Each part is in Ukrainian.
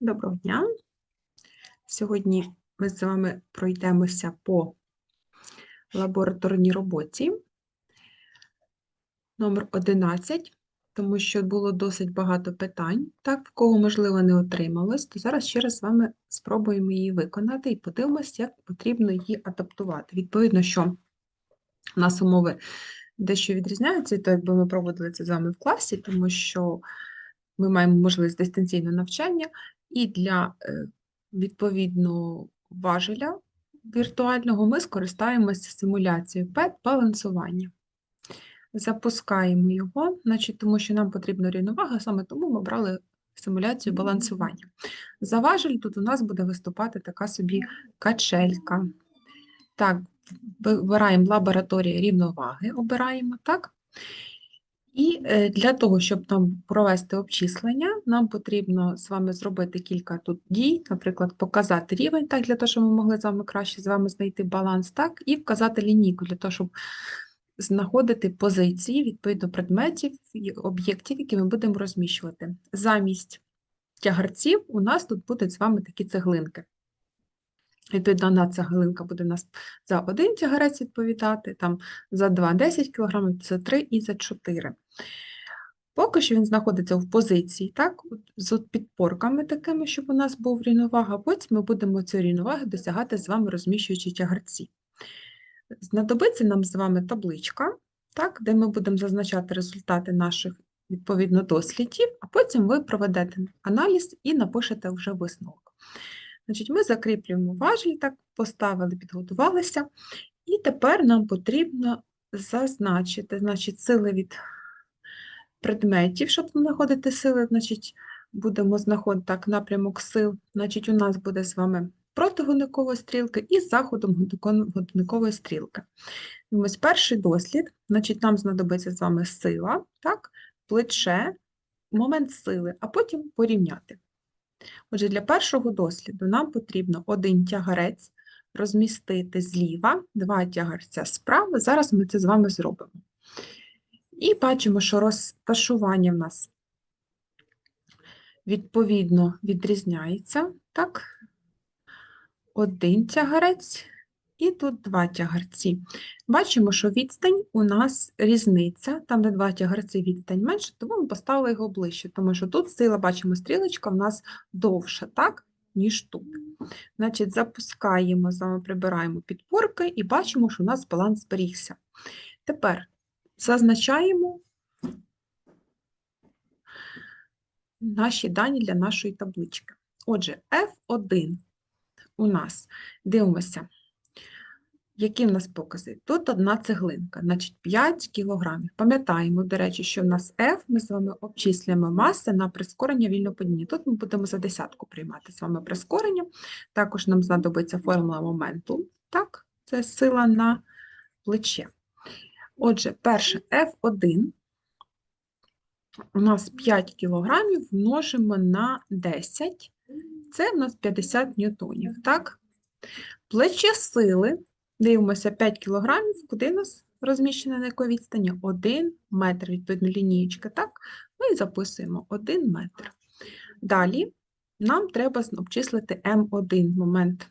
Доброго дня. Сьогодні ми з вами пройдемося по лабораторній роботі номер 11, тому що було досить багато питань, так, в кого, можливо, не отрималось, то зараз ще раз з вами спробуємо її виконати і подивимося, як потрібно її адаптувати. Відповідно, що у нас умови дещо відрізняються, то якби ми проводили це з вами в класі, тому що ми маємо можливість дистанційного навчання, і для е, відповідно важеля віртуального ми скористаємося симуляцією PET балансування. Запускаємо його, значить, тому що нам потрібна рівновага, саме тому ми брали симуляцію балансування. За важель тут у нас буде виступати така собі качелька. Так, вибираємо лабораторія рівноваги, обираємо, так? І е, для того, щоб нам провести обчислення, нам потрібно з вами зробити кілька тут дій, наприклад, показати рівень, так, для того, щоб ми могли з вами краще з вами знайти баланс, так, і вказати лінійку для того, щоб знаходити позиції відповідно предметів і об'єктів, які ми будемо розміщувати. Замість тягарців у нас тут будуть з вами такі цеглинки. Відповідно, одна цеглинка буде у нас за один тягарець відповідати, там за 2 – 10 кг, за 3 і за 4. Поки що він знаходиться в позиції, так, з підпорками такими, щоб у нас був рівновага, потім ми будемо цю рівноваги досягати з вами розміщуючи тягарці. Знадобиться нам з вами табличка, так, де ми будемо зазначати результати наших відповідно дослідів, а потім ви проведете аналіз і напишете вже висновок. Значить, Ми закріплюємо важіль, так, поставили, підготувалися, і тепер нам потрібно зазначити значить, сили від предметів, щоб знаходити сили, значить, будемо знаходити так, напрямок сил. Значить, у нас буде з вами протигодникової стрілки і заходом годинникової стрілки. Ось перший дослід, значить, нам знадобиться з вами сила, так, плече, момент сили, а потім порівняти. Отже, для першого досліду нам потрібно один тягарець розмістити зліва, два тягарця справа. Зараз ми це з вами зробимо. І бачимо, що розташування в нас відповідно відрізняється. Так, один тягарець і тут два тягарці. Бачимо, що відстань у нас різниця, там, де два тягарці відстань менше, тому ми поставили його ближче, тому що тут сила, бачимо, стрілочка в нас довша, так, ніж тут. Значить, запускаємо, з вами прибираємо підпорки і бачимо, що у нас баланс зберігся. Тепер зазначаємо наші дані для нашої таблички. Отже, F1 у нас дивимося. Які в нас покази? Тут одна цеглинка, значить 5 кілограмів. Пам'ятаємо, до речі, що в нас F, ми з вами обчислюємо маси на прискорення вільного падіння. Тут ми будемо за десятку приймати з вами прискорення. Також нам знадобиться формула моменту. Так, це сила на плече. Отже, перше F1 у нас 5 кілограмів множимо на 10, це у нас 50 ньютонів. Так? Плече сили Дивимося 5 кілограмів, куди у нас розміщено на якій відстані? 1 метр, відповідно, лінієчка, так? Ну і записуємо 1 метр. Далі нам треба обчислити М1 момент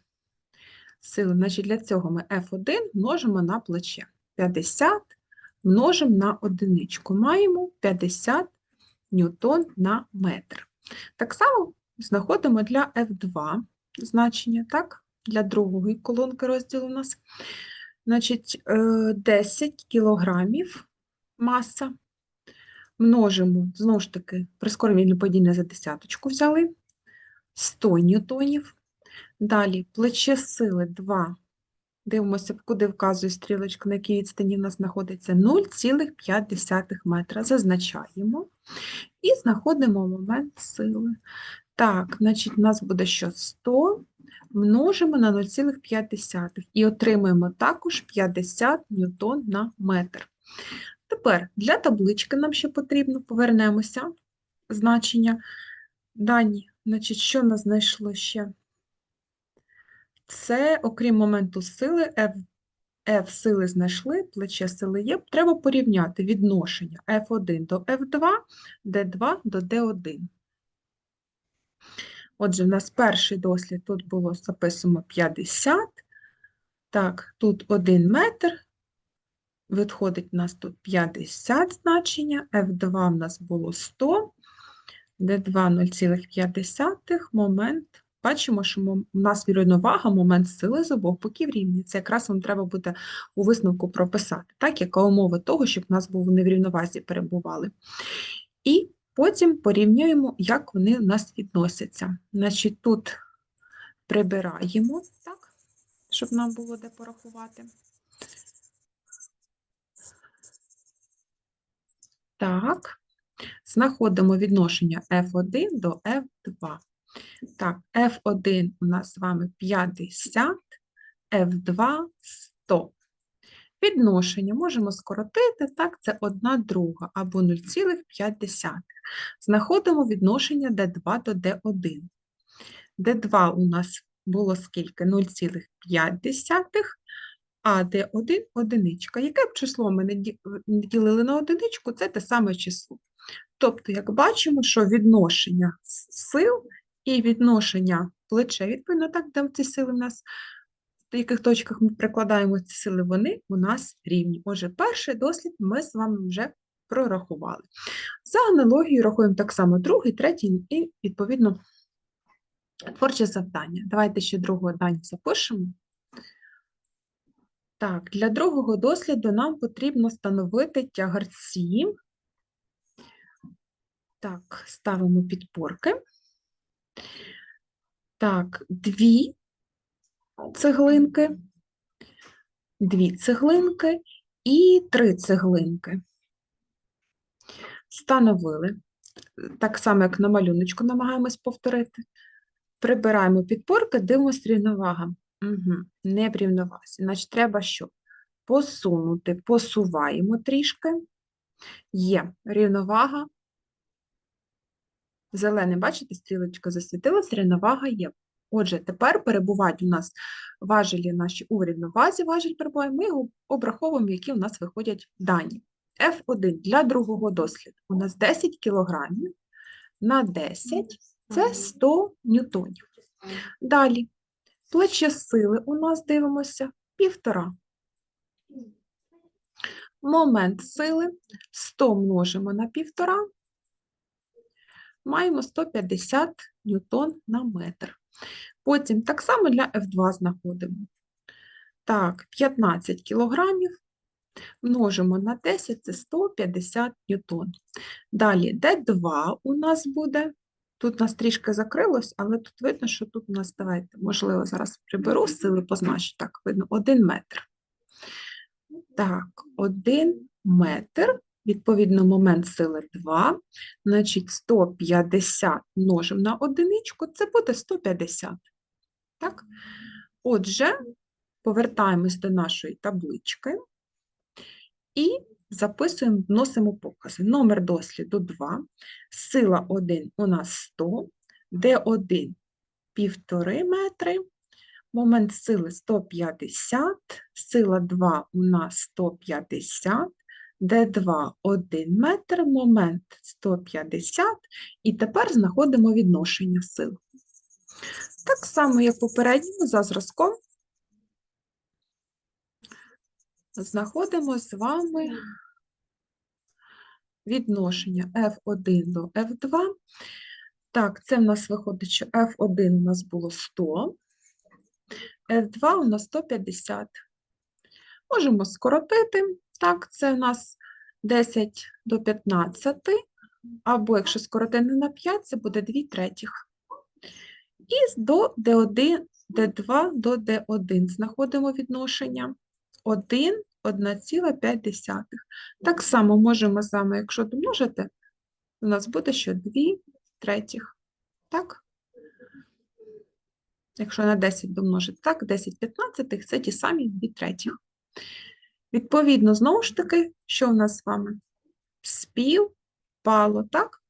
сили. Значить, Для цього ми F1 множимо на плече. 50 множимо на одиничку. Маємо 50 ньютон на метр. Так само знаходимо для F2 значення, так? для другої колонки розділу у нас. Значить, 10 е, кілограмів маса. Множимо, знову ж таки, прискорення падіння за десяточку взяли, 100 ньютонів. Далі плече сили 2. Дивимося, куди вказує стрілочка, на якій відстані в нас знаходиться 0,5 метра. Зазначаємо і знаходимо момент сили. Так, значить, у нас буде що 100 множимо на 0,5 і отримуємо також 50 ньютон на метр. Тепер для таблички нам ще потрібно, повернемося значення дані. Значить, що нас знайшло ще? Це, окрім моменту сили, F, F сили знайшли, плече сили є, треба порівняти відношення F1 до F2, D2 до D1. Отже, в нас перший дослід тут було записано 50. Так, тут 1 метр. Виходить у нас тут 50 значення, F2 в нас було 100, D2 0,5, момент. Бачимо, що у нас рівновага, момент сили з обох боків рівні. Це якраз вам треба буде у висновку прописати, так, яка умова того, щоб у нас був не в рівновазі перебували. І потім порівнюємо, як вони у нас відносяться. Значить, тут прибираємо, так, щоб нам було де порахувати. Так, знаходимо відношення F1 до F2. Так, F1 у нас з вами 50, F2 100. Відношення можемо скоротити, так, це 1 друга або 0,5. Знаходимо відношення D2 до D1. D2 у нас було скільки? 0,5, а D1 – одиничка. Яке б число ми не ділили на одиничку, це те саме число. Тобто, як бачимо, що відношення сил і відношення плече, відповідно, так, де ці сили в нас, в яких точках ми прикладаємо ці сили, вони у нас рівні. Отже, перший дослід ми з вами вже прорахували. За аналогією рахуємо так само другий, третій і, відповідно, творче завдання. Давайте ще другу дані запишемо. Так, для другого досліду нам потрібно встановити тягарці. Так, ставимо підпорки. Так, дві цеглинки, дві цеглинки і три цеглинки. Встановили. Так само, як на малюночку намагаємось повторити. Прибираємо підпорки, дивимося рівновага. Угу. Не в рівновазі. Значить, треба що? Посунути, посуваємо трішки. Є рівновага. Зелене, бачите, стрілочка засвітилась, рівновага є. Отже, тепер перебувають у нас важелі наші у рівновазі, важіль перебуває, ми його обраховуємо, які у нас виходять дані. F1 для другого досліду у нас 10 кг на 10 – це 100 ньютонів. Далі, плече сили у нас дивимося півтора. Момент сили 100 множимо на півтора, маємо 150 ньютон на метр. Потім так само для F2 знаходимо. Так, 15 кілограмів множимо на 10 – це 150 ньютон. Далі D2 у нас буде, тут у нас трішки закрилось, але тут видно, що тут у нас, давайте, можливо, зараз приберу сили, позначу, так, видно, 1 метр. Так, 1 метр, відповідно, момент сили 2, значить 150 множимо на одиничку, це буде 150. Так? Отже, повертаємось до нашої таблички і записуємо, вносимо покази. Номер досліду 2, сила 1 у нас 100, D1 1,5 метри, момент сили 150, сила 2 у нас 150, D2 1 метр, момент 150, і тепер знаходимо відношення сил. Так само, як попередньому, за зразком, знаходимо з вами відношення F1 до F2. Так, це в нас виходить, що F1 у нас було 100, F2 у нас 150. Можемо скоротити. Так, це у нас 10 до 15, або якщо скоротити на 5, це буде 2 третіх. І до D1, D2 до D1 знаходимо відношення 1, 1,5. Так само можемо з вами, якщо домножити, у нас буде що 2 третіх. Так? Якщо на 10 домножити, так, 10 п'ятнадцятих – це ті самі 2 третіх. Відповідно, знову ж таки, що в нас з вами? Співпало, так?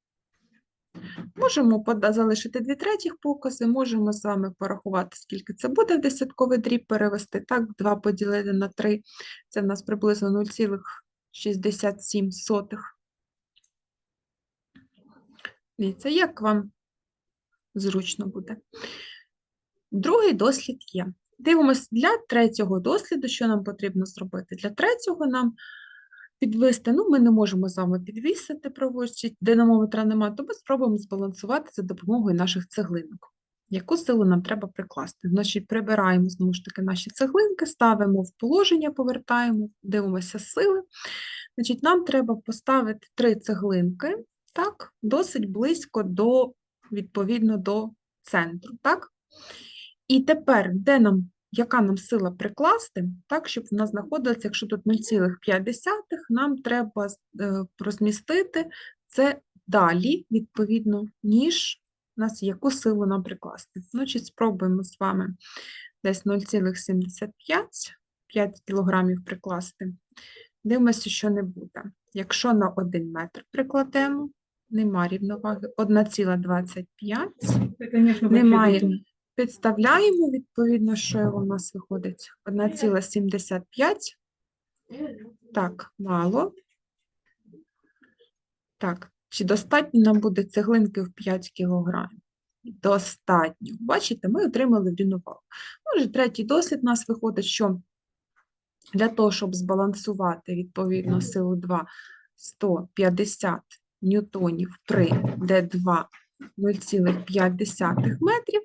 Можемо залишити 2 третіх покази, можемо з вами порахувати, скільки це буде в десятковий дріб перевести. Так, 2 поділити на 3, це в нас приблизно 0,67. Дивіться, як вам зручно буде. Другий дослід є. Дивимось для третього досліду, що нам потрібно зробити. Для третього нам підвести, ну, ми не можемо з вами підвісити праворуч, динамометра немає, то ми спробуємо збалансувати за допомогою наших цеглинок. Яку силу нам треба прикласти? Значить, прибираємо знову ж таки наші цеглинки, ставимо в положення, повертаємо, дивимося сили. Значить, нам треба поставити три цеглинки, так, досить близько до, відповідно, до центру, так? І тепер, де нам, яка нам сила прикласти, так, щоб вона знаходилася, якщо тут 0,5, нам треба е, розмістити це далі, відповідно, ніж у нас яку силу нам прикласти. Значить, спробуємо з вами десь 0,75, 5 кілограмів прикласти. Дивимося, що не буде. Якщо на 1 метр прикладемо, нема рівноваги, 1,25. Це, конечно, Немає. Підставляємо, відповідно, що у нас виходить? 1,75. Так, мало. Так, чи достатньо нам буде цеглинки в 5 кілограмів? Достатньо. Бачите, ми отримали рівновагу. Отже, третій дослід у нас виходить, що для того, щоб збалансувати відповідно силу 2 150 ньютонів при D2 0,5 метрів,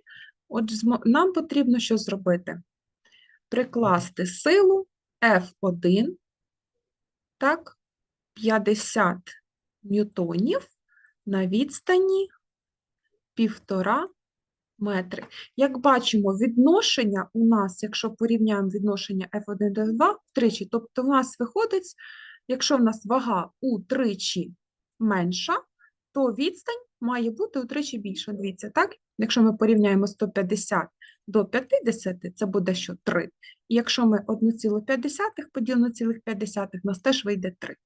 отже, нам потрібно що зробити? Прикласти силу F1, так, 50 ньютонів на відстані півтора метри. Як бачимо, відношення у нас, якщо порівняємо відношення F1 до F2 втричі, тобто в нас виходить, якщо в нас вага утричі менша, то відстань має бути утричі більша. Дивіться, так? Якщо ми порівняємо 150 до 50, це буде що 3. І якщо ми 1,5 поділимо на 0,5, у нас теж вийде 3.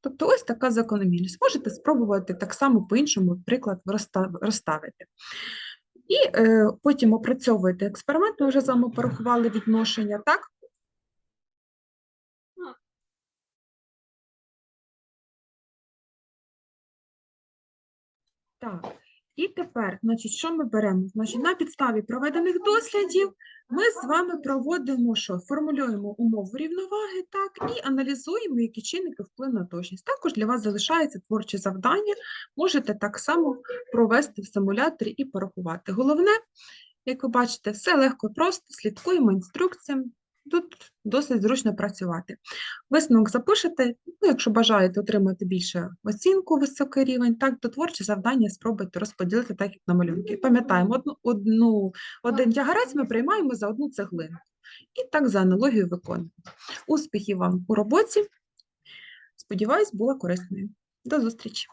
Тобто ось така закономірність. Можете спробувати так само по-іншому приклад розставити. І е, потім опрацьовуєте експеримент, ми вже з вами порахували відношення, так? Так, і тепер, значить, що ми беремо? Значить, на підставі проведених дослідів ми з вами проводимо що? Формулюємо умову рівноваги, так, і аналізуємо, які чинники вплив на точність. Також для вас залишається творче завдання. Можете так само провести в симуляторі і порахувати. Головне, як ви бачите, все легко і просто, слідкуємо інструкціям. Тут досить зручно працювати. Висновок запишете, ну, якщо бажаєте отримати більше оцінку, високий рівень, так, то творче завдання спробуйте розподілити так, як на малюнки. Пам'ятаємо, одну, одну, один тягарець ми приймаємо за одну цеглину. І так за аналогією виконуємо. Успіхів вам у роботі. Сподіваюсь, була корисною. До зустрічі!